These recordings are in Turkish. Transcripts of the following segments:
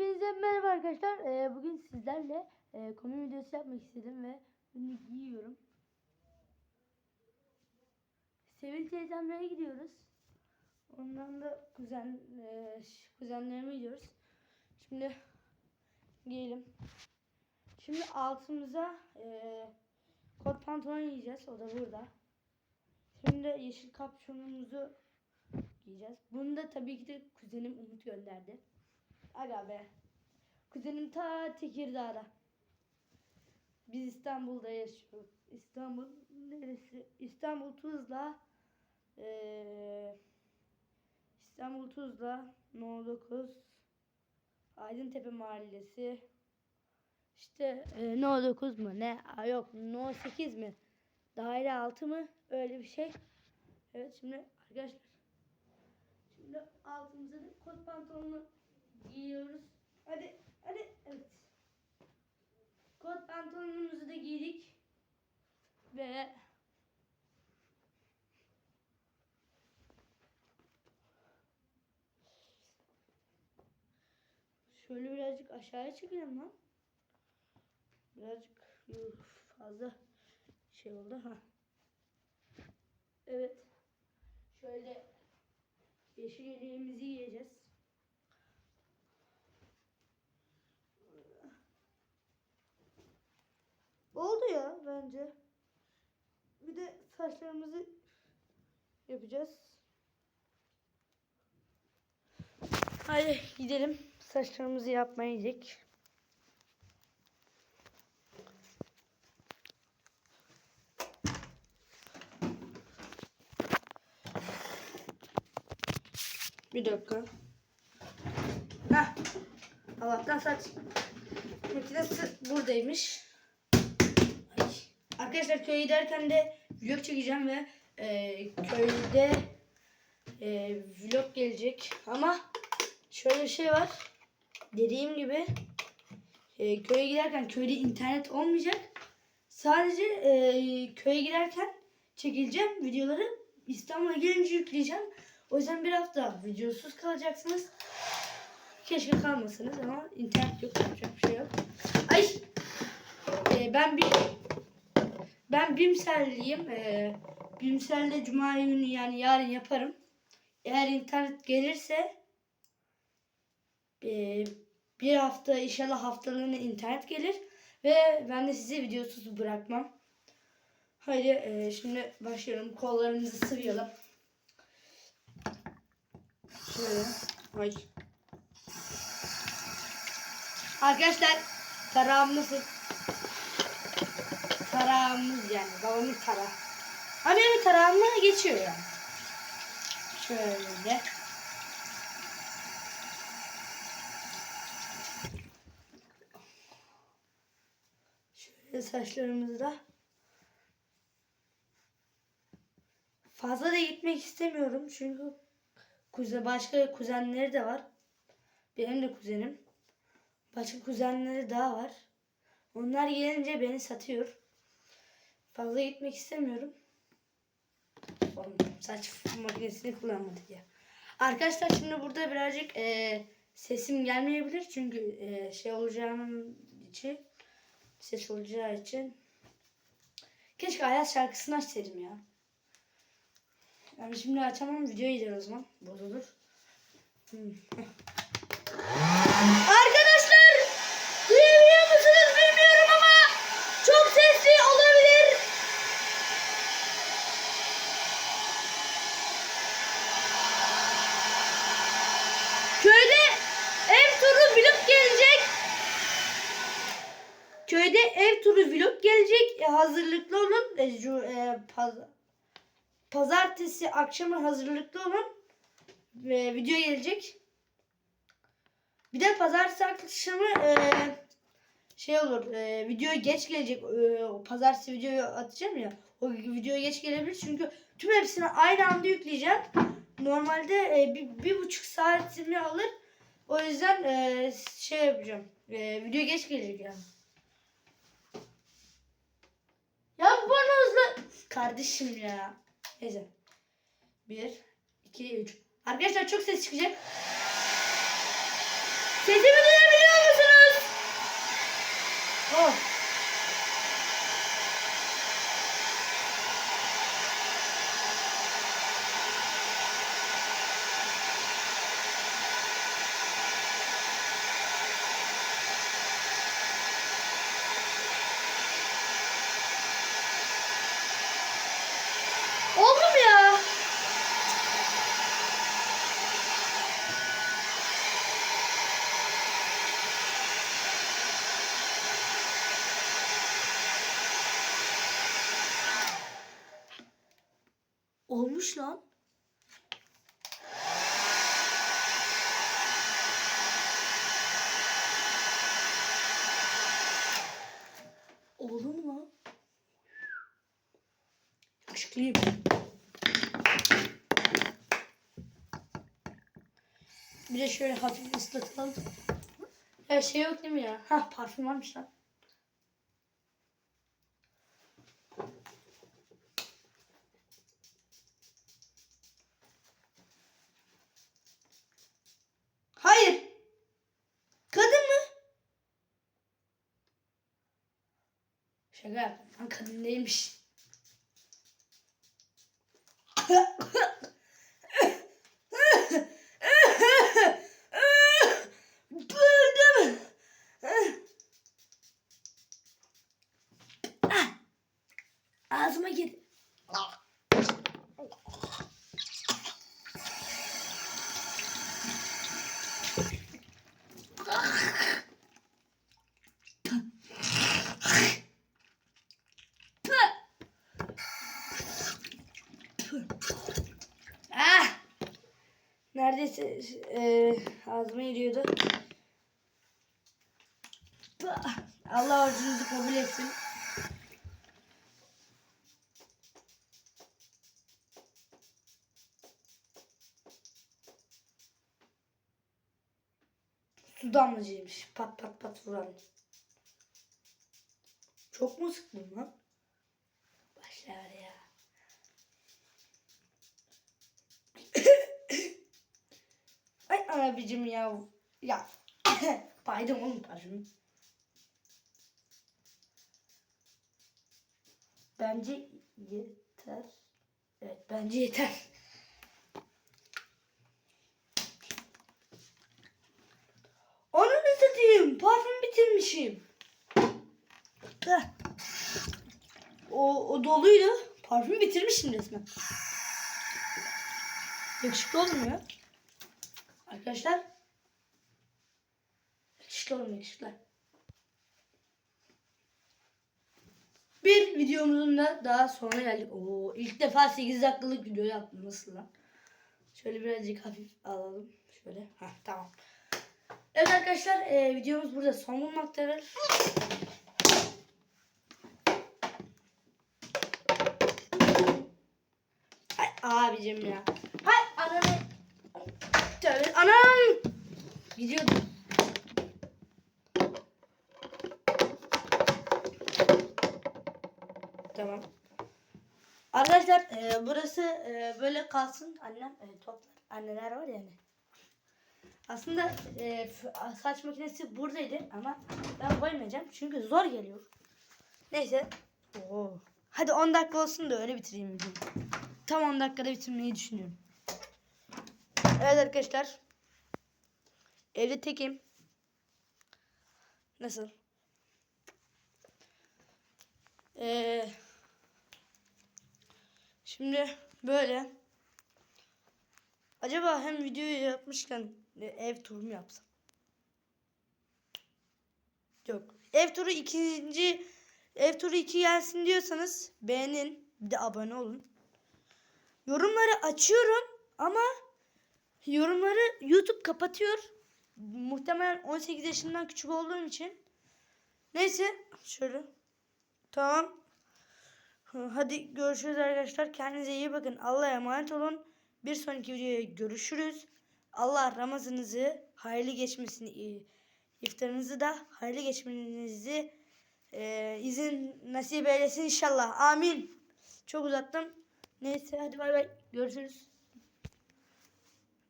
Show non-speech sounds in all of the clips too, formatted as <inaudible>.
Hepinize merhaba arkadaşlar. Ee, bugün sizlerle e, komik videosu yapmak istedim ve bunu giyiyorum. Sevil teyzemlere gidiyoruz. Ondan da kuzen e, kuzenlerime gidiyoruz. Şimdi giyelim. Şimdi altımıza e, kot pantolon giyeceğiz. O da burada. Şimdi yeşil kapşonumuzu giyeceğiz. Bunu da tabii ki de kuzenim Umut gönderdi. Aga be. Kuzenim ta Tekirdağ'da. Biz İstanbul'da yaşıyoruz. İstanbul neresi? İstanbul Tuzla. Ee, İstanbul Tuzla. No 9. Aydıntepe Mahallesi. İşte e, No 9 mu ne? Aa, yok No 8 mi? Daire 6 mı? Öyle bir şey. Evet şimdi arkadaşlar. Şimdi altımıza kot pantolonu giyiyoruz. Hadi hadi evet. Kot pantolonumuzu da giydik. Ve şöyle birazcık aşağıya çekelim lan. Birazcık fazla şey oldu ha. Evet. Şöyle yeşil yeleğimizi giyeceğiz. Ya bence. Bir de saçlarımızı yapacağız. Hadi gidelim. Saçlarımızı yapmaya gidelim. Bir dakika. Heh. Allah'tan saç makinesi buradaymış. Arkadaşlar köye giderken de vlog çekeceğim ve e, köyde e, vlog gelecek. Ama şöyle bir şey var. Dediğim gibi e, köye giderken köyde internet olmayacak. Sadece e, köye giderken çekileceğim videoları. İstanbul'a gelince yükleyeceğim. O yüzden bir hafta videosuz kalacaksınız. Keşke kalmasınız ama internet yok yapacak bir şey yok. Ay e, ben bir ben Bimselliyim. E, Bimsel'de Cuma günü yani yarın yaparım. Eğer internet gelirse e, bir hafta inşallah haftalığına internet gelir ve ben de sizi videosuz bırakmam. Haydi e, şimdi başlıyorum. Kollarımızı sıvayalım. Şöyle. Ay. Arkadaşlar tarağım nasıl? Tarağımız yani babamın tarağı. Ama benim tarağımla geçiyor yani. Şöyle. Şöyle saçlarımızı da fazla da gitmek istemiyorum çünkü kuze başka kuzenleri de var. Benim de kuzenim. Başka kuzenleri daha var. Onlar gelince beni satıyor. Fazla gitmek istemiyorum. Oğlum, saç makinesini kullanmadık ya. Arkadaşlar şimdi burada birazcık e, sesim gelmeyebilir. Çünkü e, şey olacağım için ses olacağı için keşke Ayaz şarkısını açsaydım ya. Yani şimdi açamam video gider o zaman. Bozulur. Hmm. <laughs> Arkadaşlar duyabiliyor musunuz bilmiyorum ama çok sesli olabilir. Köyde ev turu vlog gelecek. Köyde ev turu vlog gelecek. E, hazırlıklı olun. E, cu- e, paz- pazartesi akşamı hazırlıklı olun. E, video gelecek. Bir de pazartesi akşamı e, şey olur. E, video geç gelecek. E, pazartesi videoyu atacağım ya. O video geç gelebilir çünkü tüm hepsini aynı anda yükleyeceğim. Normalde e, bir, bir buçuk saatimi alır. O yüzden e, şey yapacağım. E, video geç gelecek yani. Kardeşim ya. Neyse. Bir, iki, üç. Arkadaşlar çok ses çıkacak. Sesimi duyabiliyor olmuş lan. Oldu mu lan? Yakışıklıyım. Bir de şöyle hafif ıslatalım. Her şey yok değil mi ya? Ha parfüm varmış lan. Hayır. Kadın mı? Şaka yaptım. Kadın. Ah! Ağzıma girdi. Neredeyse e, ağzıma giriyordu. Ah! Allah orucunuzu kabul etsin. Su damlacıymış. Pat pat pat vuran. Çok mu sıktın lan? Başlar ya. Ay abicim ya. Ya. <laughs> Baydım oğlum parfümü. Bence yeter. Evet bence yeter. Ananı satayım. Parfüm bitirmişim. O, o doluydu. Parfüm bitirmişim resmen. Yakışıklı oldum ya. Arkadaşlar. Yakışıklı olun yakışıklı. Bir videomuzun da daha sonuna geldik. Oo, ilk defa 8 dakikalık video yaptım. Nasıl lan? Şöyle birazcık hafif alalım. Şöyle. Heh, tamam. Evet arkadaşlar e, videomuz burada son bulmaktadır. Ay abicim ya. Hay ananı. Anam. Gidiyordum. Tamam. Arkadaşlar e, burası e, böyle kalsın. Annem e, toplar. Anneler var yani. Aslında e, saç makinesi buradaydı ama ben koymayacağım çünkü zor geliyor. Neyse. Oo. Hadi 10 dakika olsun da öyle bitireyim. Tam 10 dakikada bitirmeyi düşünüyorum. Evet arkadaşlar. Evde tekim. Nasıl? Ee, şimdi böyle. Acaba hem videoyu yapmışken ev turu mu yapsam? Yok. Ev turu ikinci ev turu 2 gelsin diyorsanız beğenin. Bir de abone olun. Yorumları açıyorum ama yorumları YouTube kapatıyor muhtemelen 18 yaşından küçük olduğum için. Neyse şöyle. Tamam. Hadi görüşürüz arkadaşlar. Kendinize iyi bakın. Allah'a emanet olun. Bir sonraki videoya görüşürüz. Allah Ramazanınızı hayırlı geçmesini, e, iftarınızı da hayırlı geçmenizi e, izin nasip eylesin inşallah. Amin. Çok uzattım. Neyse hadi bay bay. Görüşürüz.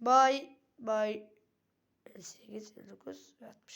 Bye bye. 58, 59 ve 60.